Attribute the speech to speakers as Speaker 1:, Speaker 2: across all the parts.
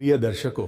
Speaker 1: પ્રિય દર્શકો,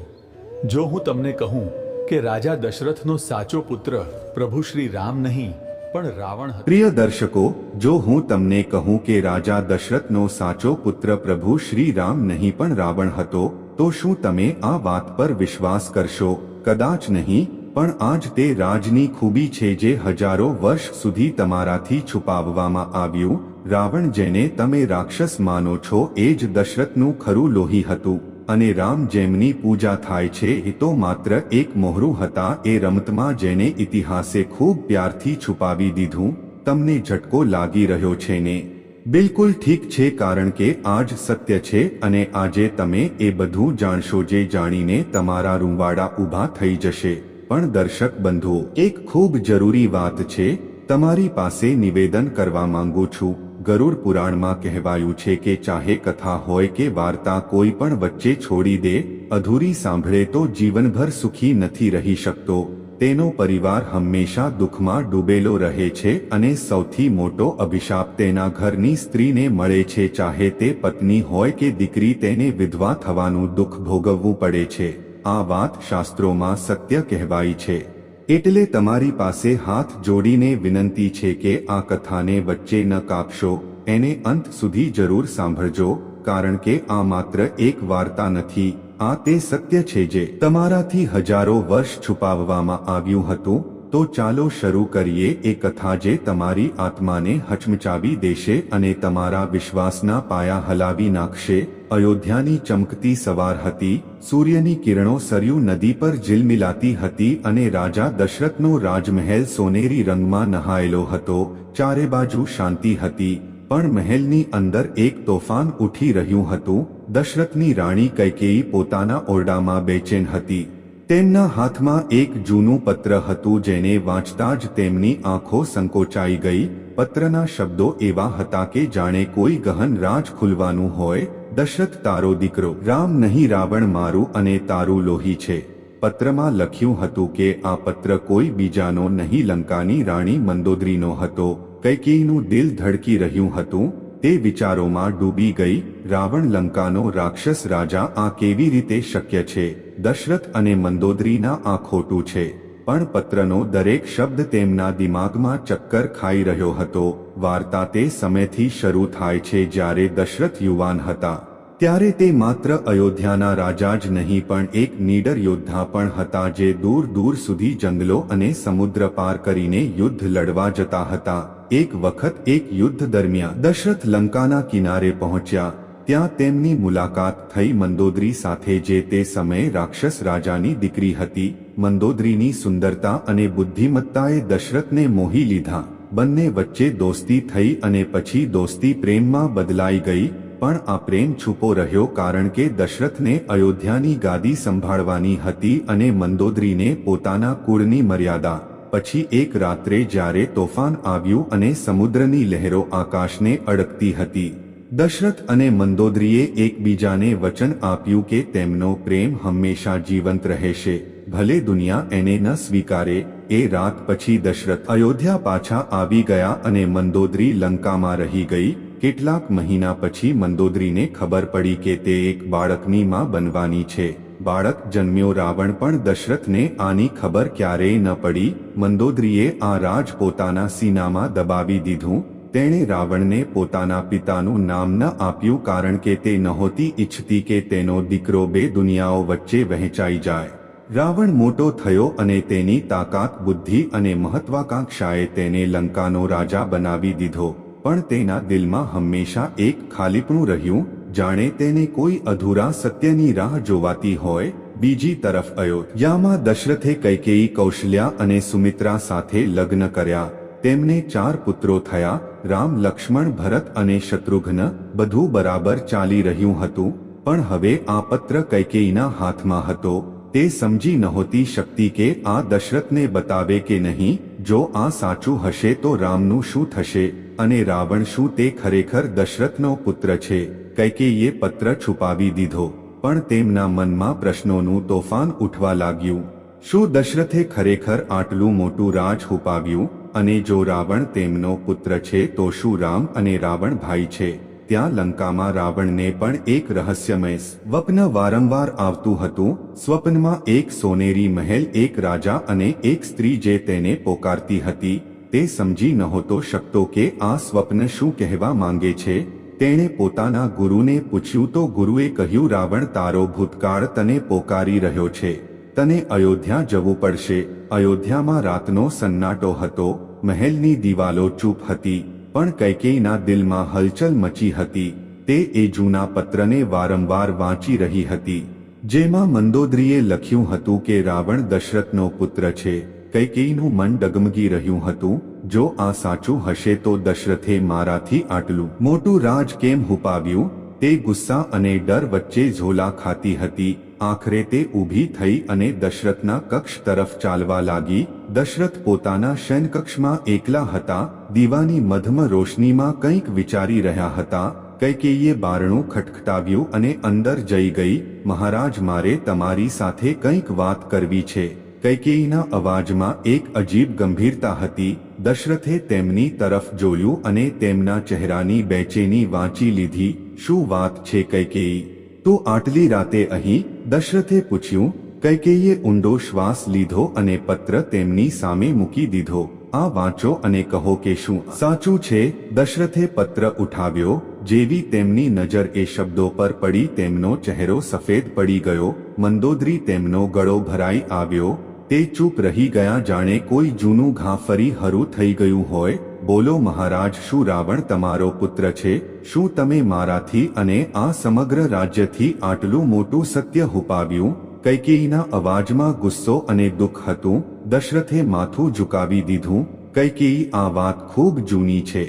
Speaker 1: જો હું તમને કહું કે રાજા દશરથનો સાચો પુત્ર પ્રભુ શ્રી રામ નહીં, પણ રાવણ
Speaker 2: પ્રિય દર્શકો, જો હું તમને કહું કે રાજા દશરથનો સાચો પુત્ર પ્રભુ શ્રી રામ નહીં, પણ રાવણ હતો, તો શું તમે આ વાત પર વિશ્વાસ કરશો? કદાચ નહીં, પણ આજ તે રાજની ખૂબી છે જે હજારો વર્ષ સુધી તમારાથી છુપાવવામાં આવ્યું. રાવણ જેને તમે રાક્ષસ માનો છો, એ જ દશરથનું ખરું લોહી હતું. અને રામ જેમની પૂજા થાય છે એ તો માત્ર એક મોહરું હતા. એ રમતમાં જેને ઇતિહાસે ખૂબ પ્યારથી છુપાવી દીધું. તમને ઝટકો લાગી રહ્યો છે ને? બિલકુલ ઠીક છે કારણ કે આજ સત્ય છે અને આજે તમે એ બધું જાણશો જે જાણીને તમારા રૂંવાડા ઊભા થઈ જશે. પણ દર્શક બંધુ એક ખૂબ જરૂરી વાત છે. તમારી પાસે નિવેદન કરવા માંગુ છું. ગરુડ પુરાણમાં કહેવાયું છે કે ચાહે કથા હોય કે વાર્તા કોઈ પણ વચ્ચે છોડી દે, અધૂરી સાંભળે તો જીવનભર સુખી નથી રહી શકતો. તેનો પરિવાર હંમેશા દુઃખમાં ડૂબેલો રહે છે અને સૌથી મોટો અભિશાપ તેના ઘરની સ્ત્રીને મળે છે ચાહે તે પત્ની હોય કે દીકરી તેને વિધવા થવાનું દુઃખ ભોગવવું પડે છે. આ વાત શાસ્ત્રોમાં સત્ય કહેવાય છે. એટલે તમારી પાસે હાથ જોડીને વિનંતી છે કે આ કથાને વચ્ચે ન કાપશો, એને અંત સુધી જરૂર સાંભળજો, કારણ કે આ માત્ર એક વાર્તા નથી, આ તે સત્ય છે જે તમારાથી હજારો વર્ષ છુપાવવામાં આવ્યું હતું, તો ચાલો શરૂ કરીએ એ કથા જે તમારી આત્માને હચમચાવી દેશે અને તમારા વિશ્વાસના પાયા હલાવી નાખશે. અયોધ્યાની ચમકતી સવાર હતી, સૂર્યની કિરણો સરયુ નદી પર ઝિલમિલાતી હતી અને રાજા દશરથનો રાજમહેલ સોનેરી રંગમાં નહાયેલો હતો, ચારે બાજુ શાંતિ હતી, પણ મહેલની અંદર એક તોફાન ઉઠી રહ્યું હતું, દશરથની રાણી કૈકેયી પોતાના ઓરડામાં બેચેન હતી. તેમના હાથમાં એક જૂનું પત્ર હતું જેને વાંચતા જ તેમની આંખો સંકોચાઈ ગઈ, પત્રના શબ્દો એવા હતા કે જાણે કોઈ ગહન રાજ ખુલવાનું હોય દશરથ તારો દીકરો, રામ નહીં રાવણ મારું અને તારું લોહી છે. પત્રમાં લખ્યું હતું કે આ પત્ર કોઈ બીજાનો નહીં, લંકાની રાણી મંદોદરીનો હતો. કૈકેયીનું દિલ ધડકી રહ્યું હતું. તે વિચારોમાં ડૂબી ગઈ, રાવણ લંકાનો રાક્ષસ રાજા આ કેવી રીતે શક્ય છે? દશરથ અને મંદોદરીના આ ખોટું છે. પણ પત્રનો દરેક શબ્દ તેમના દિમાગમાં ચક્કર ખાઈ રહ્યો હતો. વાર્તા તે સમયથી શરૂ થાય છે જ્યારે દશરથ યુવાન હતા. ત્યારે તે માત્ર અયોધ્યાના રાજા જ નહીં, પણ એક નીડર યોદ્ધા પણ હતા જે દૂર દૂર સુધી જંગલો અને સમુદ્ર પાર કરીને યુદ્ધ લડવા જતા હતા. એક વખત એક યુદ્ધ દરમિયાન દશરથ લંકાના કિનારે પહોંચ્યા. ત્યાં તેમની મુલાકાત થઈ મંદોદરી સાથે, જે તે સમયે રાક્ષસ રાજાની દીકરી હતી. મંદોદરીની સુંદરતા અને બુદ્ધિમત્તાએ દશરથને મોહી લીધા. બંને વચ્ચે દોસ્તી થઈ અને પછી દોસ્તી પ્રેમમાં બદલાઈ ગઈ. પણ આ પ્રેમ છુપો રહ્યો કારણ કે દશરથને અયોધ્યાની ગાદી સંભાળવાની હતી અને મંદોદરીને પોતાના કુળની મર્યાદા. પછી એક રાત્રે જ્યારે તોફાન આવ્યું અને સમુદ્રની લહેરો આકાશને અડકતી હતી, દશરથ અને મંદોદરીએ એકબીજાને વચન આપ્યું કે તેમનો પ્રેમ હંમેશા જીવંત રહેશે, ભલે દુનિયા એને ન સ્વીકારે. એ રાત પછી દશરથ અયોધ્યા પાછા આવી ગયા અને મંદોદરી લંકામાં રહી ગઈ. કેટલાક મહિના પછી મંદોદરીને ખબર પડી કે તે એક બાળકની માં બનવાની છે. બાળક જન્મ્યો રાવણ પણ દશરથને આની ખબર ક્યારેય ન પડી. મંદોદરીએ આ રાજ પોતાના સીનામાં દબાવી દીધું. તેણે રાવણને પોતાના પિતાનું નામ ન આપ્યું કારણ કે તે નહોતી ઈચ્છતી કે તેનો દીકરો બે દુનિયાઓ વચ્ચે વહેંચાઈ જાય. રાવણ મોટો થયો અને તેની તાકાત, બુદ્ધિ અને મહત્વાકાંક્ષાએ તેને લંકાનો રાજા બનાવી દીધો. પણ તેના દિલમાં હંમેશા એક ખાલીપણું રહ્યું, જાણે તેને કોઈ અધૂરા સત્યની રાહ જોવાતી હોય. બીજી તરફ અયોધ્યામાં દશરથે કૈકેયી કૌશલ્યા અને સુમિત્રા સાથે લગ્ન કર્યા. તેમને ચાર પુત્રો થયા, રામ, લક્ષ્મણ, ભરત અને શત્રુઘ્ન, બધું બરાબર ચાલી રહ્યું હતું, પણ હવે આ પત્ર કૈકેયીના હાથમાં હતો. તે સમજી નહોતી શક્તિ કે આ દશરથને બતાવે કે નહીં જો આ સાચું હશે તો રામનું શું થશે અને રાવણ શું તે ખરેખર દશરથનો પુત્ર છે? કૈકેયીએ પત્ર છુપાવી દીધો, પણ તેમના મનમાં પ્રશ્નોનું તોફાન ઉઠવા લાગ્યું. શું દશરથે ખરેખર આટલું મોટું રાજ હુપાવ્યું અને જો રાવણ તેમનો પુત્ર છે તો શું રામ અને રાવણ ભાઈ છે? ત્યાં લંકામાં રાવણને પણ એક રહસ્યમય સ્વપ્ન વારંવાર આવતું હતું. સ્વપ્નમાં એક સોનેરી મહેલ, એક રાજા અને એક સ્ત્રી જે તેને પોકારતી હતી, તે સમજી નહોતો શકતો કે આ સ્વપ્ન શું કહેવા માંગે છે. તેણે પોતાના ગુરુને પૂછ્યું, તો ગુરુએ કહ્યું, રાવણ તારો ભૂતકાળ તને પોકારી રહ્યો છે. તને અયોધ્યા જવું પડશે. અયોધ્યામાં રાતનો સન્નાટો હતો. મહેલની દિવાલો ચૂપ હતી. પણ કૈકેયીના દિલમાં હલચલ મચી હતી. તે એ જૂના પત્રને વારંવાર વાંચી રહી હતી. જેમાં મંદોદરીએ લખ્યું હતું કે રાવણ દશરથનો પુત્ર છે. કૈકેયીનું મન ડગમગી રહ્યું હતું. જો આ સાચું હશે તો દશરથે મારાથી આટલું મોટું રાજ કેમ હુપાવ્યું? તે ગુસ્સા અને ડર વચ્ચે ઝોલા ખાતી હતી. આખરે તે ઊભી થઈ અને દશરથના કક્ષ તરફ ચાલવા લાગી. દશરથ પોતાના શયનકક્ષમાં એકલા હતા. દીવાની મધમ રોશનીમાં કંઈક વિચારી રહ્યા હતા. કૈકેયીએ બારણું ખટખટાવ્યું અને અંદર જઈ ગઈ. મહારાજ, મારે તમારી સાથે કંઈક વાત કરવી છે. કૈકેયીના અવાજમાં એક અજીબ ગંભીરતા હતી. દશરથે તેમની તરફ જોયું અને તેમના ચહેરાની બેચેની વાંચી લીધી. શું વાત છે કૈકેયી? તો આટલી રાતે અહીં દશરથે પૂછ્યું, કૈકેયીએ ઊંડો શ્વાસ લીધો અને પત્ર તેમની સામે મૂકી દીધો. આ વાંચો અને કહો કે શું. સાચું છે, દશરથે પત્ર ઉઠાવ્યો, જેવી તેમની નજર એ શબ્દો પર પડી તેમનો ચહેરો સફેદ પડી ગયો, મંદોદરી તેમનો ગળો ભરાઈ આવ્યો. તે ચૂપ રહી ગયા જાણે કોઈ જૂનું ઘા ફરી હરું થઈ ગયું હોય બોલો મહારાજ, શું રાવણ તમારો પુત્ર છે? શું તમે મારાથી અને આ સમગ્ર રાજ્યથી આટલું મોટું સત્ય હુપાવ્યું? કૈકેયીના અવાજમાં ગુસ્સો અને દુઃખ હતું. દશરથે માથું ઝુકાવી દીધું. કૈકેયી, આ વાત ખૂબ જૂની છે.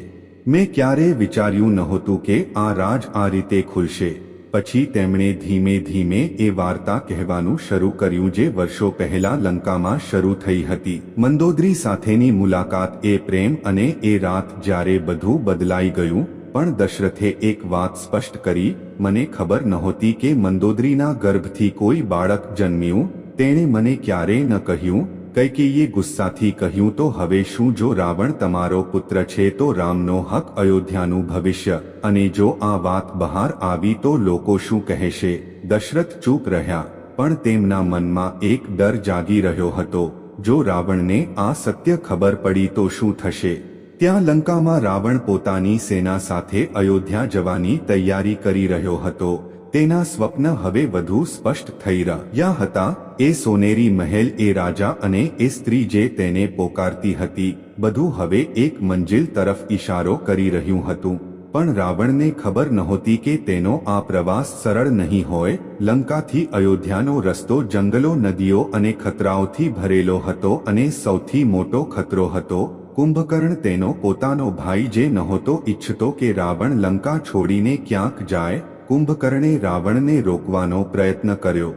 Speaker 2: મેં ક્યારેય વિચાર્યું નહોતું કે આ રાજ આ રીતે ખુલશે. પછી તેમણે ધીમે ધીમે એ વાર્તા કહેવાનું શરૂ કર્યું જે વર્ષો પહેલા લંકામાં શરૂ થઈ હતી. મંદોદરી સાથેની મુલાકાત એ પ્રેમ અને એ રાત જ્યારે બધું બદલાઈ ગયું, પણ દશરથે એક વાત સ્પષ્ટ કરી, મને ખબર નહોતી કે મંદોદરીના ગર્ભથી કોઈ બાળક જન્મ્યું, તેણે મને ક્યારેય ન કહ્યું કૈકેયીએ ગુસ્સાથી કહ્યું, તો હવે શું જો રાવણ તમારો પુત્ર છે, તો રામનો હક અયોધ્યાનું ભવિષ્ય. અને જો આ વાત બહાર આવી, તો લોકો શું કહેશે દશરથ ચૂપ રહ્યા. પણ તેમના મનમાં એક ડર જાગી રહ્યો હતો. જો રાવણને આ સત્ય ખબર પડી, તો શું થશે? ત્યાં લંકામાં રાવણ પોતાની સેના સાથે અયોધ્યા જવાની તૈયારી કરી રહ્યો હતો. તેના સ્વપ્ન હવે વધુ સ્પષ્ટ થઈ રહ્યા હતા. એ સોનેરી મહેલ, એ રાજા અને એ સ્ત્રી જે તેને પોકારતી હતી, બધું હવે એક મંજિલ તરફ ઈશારો કરી રહ્યું હતું. પણ રાવણને ખબર નહોતી કે તેનો આ પ્રવાસ સરળ નહીં હોય. લંકાથી અયોધ્યાનો રસ્તો જંગલો, નદીઓ અને ખતરાઓથી ભરેલો હતો અને સૌથી મોટો ખતરો હતો કુંભકર્ણ તેનો પોતાનો ભાઈ જે નહોતો ઈચ્છતો કે રાવણ લંકા છોડીને ક્યાંક જાય. કુંભકર્ણે રાવણને રોકવાનો પ્રયત્ન કર્યો.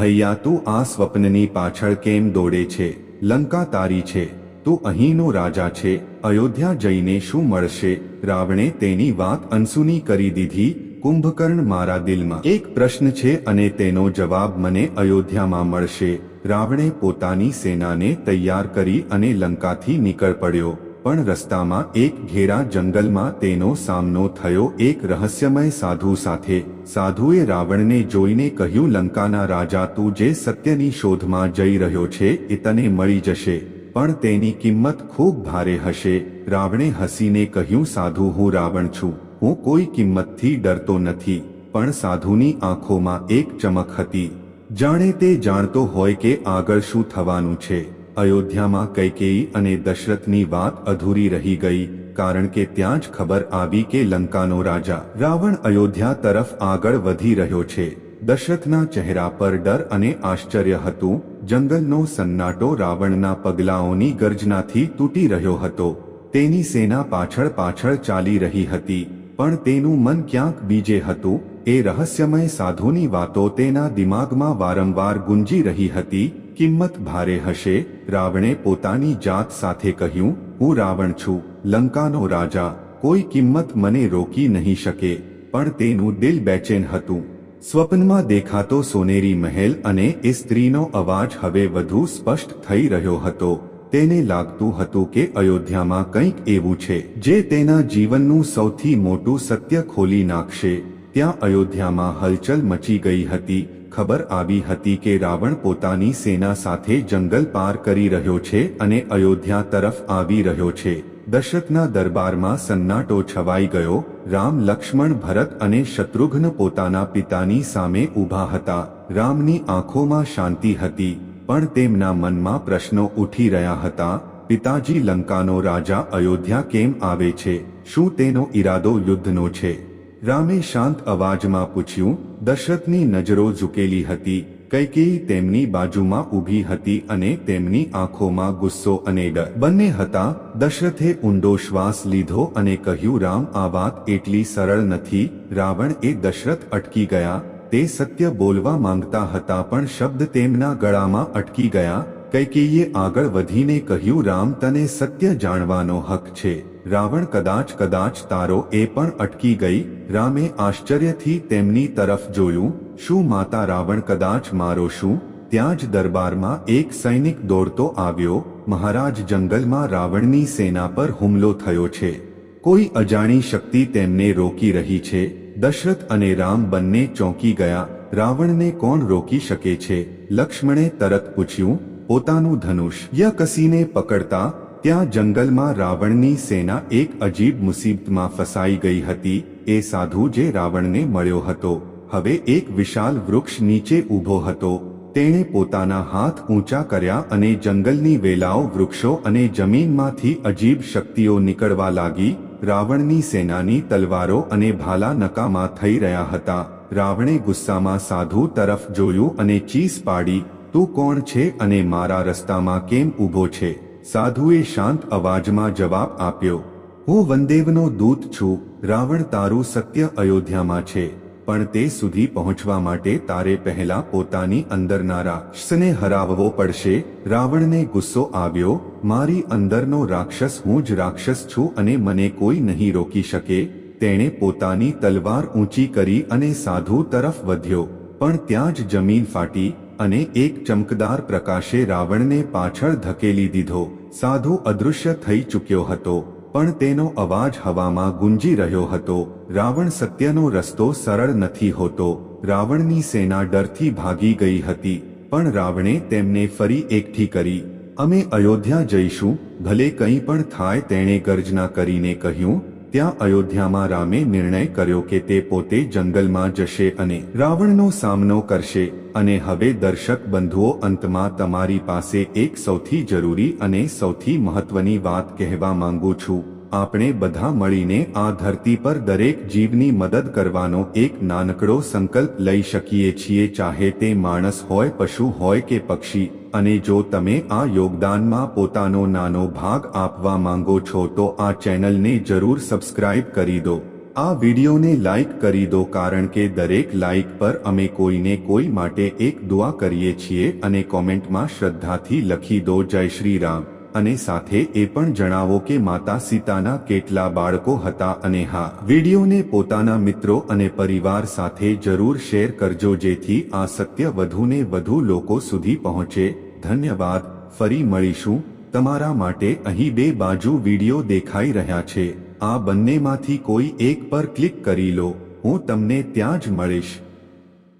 Speaker 2: ભૈયા, તું આ સ્વપ્નની પાછળ કેમ દોડે છે? લંકા તારી છે. તું અહીંનો રાજા છે. અયોધ્યા જઈને શું મળશે? રાવણે તેની વાત અનસુની કરી દીધી. કુંભકર્ણ મારા દિલમાં એક પ્રશ્ન છે અને તેનો જવાબ મને અયોધ્યામાં મળશે. રાવણે પોતાની સેનાને તૈયાર કરી અને લંકાથી નીકળ પડ્યો. પણ રસ્તામાં એક ઘેરા જંગલમાં તેનો સામનો થયો એક રહસ્યમય સાધુ સાથે. સાધુએ રાવણને જોઈને કહ્યું, લંકાના રાજા, તું જે સત્યની શોધમાં જઈ રહ્યો છે, એ તને મળી જશે. પણ તેની કિંમત ખૂબ ભારે હશે. રાવણે હસીને કહ્યું, સાધુ, હું રાવણ છું. હું કોઈ કિંમતથી ડરતો નથી. પણ સાધુની આંખોમાં એક ચમક હતી. જાણે તે જાણતો હોય કે આગળ શું થવાનું છે. અયોધ્યામાં કૈકેયી અને દશરથની વાત અધૂરી રહી ગઈ, કારણ કે ત્યાં જ ખબર આવી કે લંકાનો રાજા રાવણ અયોધ્યા તરફ આગળ વધી રહ્યો છે. દશરથના ચહેરા પર ડર અને આશ્ચર્ય હતું. જંગલનો સન્નાટો રાવણના પગલાઓની ગર્જનાથી તૂટી રહ્યો હતો. તેની સેના પાછળ પાછળ ચાલી રહી હતી, પણ તેનું મન ક્યાંક બીજે હતું. એ રહસ્યમય સાધુની વાતો તેના દિમાગમાં વારંવાર ગુંજી રહી હતી. કિંમત ભારે હશે, રાવણે પોતાની જાત સાથે કહ્યું, હું રાવણ છું, લંકાનો રાજા, કોઈ કિંમત મને રોકી નહીં શકે. પણ તેનું દિલ બેચેન હતું. સ્વપ્નમાં દેખાતો સોનેરી મહેલ અને એ સ્ત્રીનો અવાજ હવે વધુ સ્પષ્ટ થઈ રહ્યો હતો. તેને લાગતું હતું કે અયોધ્યામાં કંઈક એવું છે, જે તેના જીવનનું સૌથી મોટું સત્ય ખોલી નાખશે. ત્યાં અયોધ્યામાં હલચલ મચી ગઈ હતી ખબર આવી હતી કે રાવણ પોતાની સેના સાથે જંગલ પાર કરી રહ્યો છે અને અયોધ્યા તરફ આવી રહ્યો છે. દશરથના દરબારમાં સન્નાટો છવાઈ ગયો. રામ લક્ષ્મણ ભરત અને શત્રુઘ્ન પોતાના પિતાની સામે ઊભા હતા. રામની આંખોમાં શાંતિ હતી, પણ તેમના મનમાં પ્રશ્નો ઉઠી રહ્યા હતા, પિતાજી, લંકાનો રાજા અયોધ્યા કેમ આવે છે? શું તેનો ઈરાદો યુદ્ધનો છે? રામે શાંત અવાજમાં પૂછ્યું, દશરથની નજરો ઝૂકેલી હતી, કૈકેયી તેમની બાજુમાં ઊભી હતી અને તેમની આંખોમાં ગુસ્સો અને ડર. બંને હતા, દશરથે ઊંડો શ્વાસ લીધો અને કહ્યું, રામ, આ વાત એટલી સરળ નથી, રાવણ એ દશરથ અટકી ગયા, તે સત્ય બોલવા માંગતા હતા પણ શબ્દ તેમના ગળામાં અટકી ગયા. કૈકેયીએ આગળ વધીને કહ્યું, રામ, તને સત્ય જાણવાનો હક છે. રાવણ કદાચ કદાચ તારો એ પણ અટકી ગઈ. રામે આશ્ચર્યથી તેમની તરફ જોયું, શું માતા રાવણ કદાચ મારો શું? ત્યાં જ દરબારમાં એક સૈનિક દોડતો આવ્યો. મહારાજ જંગલમાં રાવણની સેના પર હુમલો થયો છે. કોઈ અજાણી શક્તિ તેમને રોકી રહી છે. દશરથ અને રામ બંને ચોંકી ગયા. રાવણને કોણ રોકી શકે છે? લક્ષ્મણે તરત પૂછ્યું, પોતાનું ધનુષ ય કસીને પકડતા ત્યાં જંગલમાં રાવણની સેના એક અજીબ મુસીબતમાં ફસાઈ ગઈ હતી, એ સાધુ જે રાવણને મળ્યો હતો, હવે એક વિશાલ વૃક્ષ નીચે ઊભો હતો, તેણે પોતાના હાથ ઊંચા કર્યા અને જંગલની વેલાઓ વૃક્ષો અને જમીનમાંથી અજીબ શક્તિઓ નીકળવા લાગી, રાવણની સેનાની તલવારો અને ભાલા નકામા થઈ રહ્યા હતા, રાવણે ગુસ્સામાં સાધુ તરફ જોયું અને ચીસ પાડી, તું કોણ છે અને મારા રસ્તામાં કેમ ઊભો છે? સાધુએ શાંત અવાજમાં જવાબ આપ્યો, હું વનદેવનો દૂત છું, રાવણ તારું સત્ય અયોધ્યામાં છે, પણ તે સુધી પહોંચવા માટે તારે પહેલા પોતાની અંદરના રાક્ષસને હરાવવો પડશે. રાવણને ગુસ્સો આવ્યો, મારી અંદરનો રાક્ષસ હું જ રાક્ષસ છું અને મને કોઈ નહીં રોકી શકે. તેણે પોતાની તલવાર ઊંચી કરી અને સાધુ તરફ વધ્યો, પણ ત્યાં જ જમીન ફાટી અને એક ચમકદાર પ્રકાશે રાવણને પાછળ ધકેલી દીધો. સાધુ અદૃશ્ય થઈ ચૂક્યો હતો, પણ તેનો અવાજ હવામાં ગુંજી રહ્યો હતો. રાવણ સત્યનો રસ્તો સરળ નથી હોતો. રાવણની સેના ડરથી ભાગી ગઈ હતી, પણ રાવણે તેમને ફરી એકઠી કરી. અમે અયોધ્યા જઈશું, ભલે કંઈ પણ થાય તેણે ગર્જના કરીને કહ્યું ત્યાં અયોધ્યામાં રામે નિર્ણય કર્યો કે તે પોતે જંગલમાં જશે અને રાવણનો સામનો કરશે અને હવે દર્શક બંધુઓ અંતમાં તમારી પાસે એક સૌથી જરૂરી અને સૌથી મહત્વની વાત કહેવા માંગુ છું. આપણે બધા મળીને આ ધરતી પર દરેક જીવની મદદ કરવાનો એક નાનકડો સંકલ્પ લઈ શકીએ છીએ, ચાહે તે માણસ હોય, પશુ હોય કે પક્ષી. અને જો તમે આ યોગદાનમાં પોતાનો નાનો ભાગ આપવા માંગો છો, તો આ ચેનલને જરૂર સબસ્ક્રાઇબ કરી દો. આ વિડીયોને લાઈક કરી દો, કારણ કે દરેક લાઇક પર અમે કોઈને કોઈ માટે એક દુઆ કરીએ છીએ અને કોમેન્ટમાં શ્રદ્ધાથી લખી દો, જય શ્રી રામ. અને સાથે એ પણ જણાવો કે માતા સીતાના કેટલા બાળકો હતા અને હા, વિડીયોને પોતાના મિત્રો અને પરિવાર સાથે જરૂર શેર કરજો જેથી આ સત્ય વધુને વધુ લોકો સુધી પહોંચે. ધન્યવાદ, ફરી મળીશું. તમારા માટે અહીં બે બાજુ વીડિયો દેખાઈ રહ્યા છે. આ બંનેમાંથી કોઈ એક પર ક્લિક કરી લો. હું તમને ત્યાં જ મળીશ.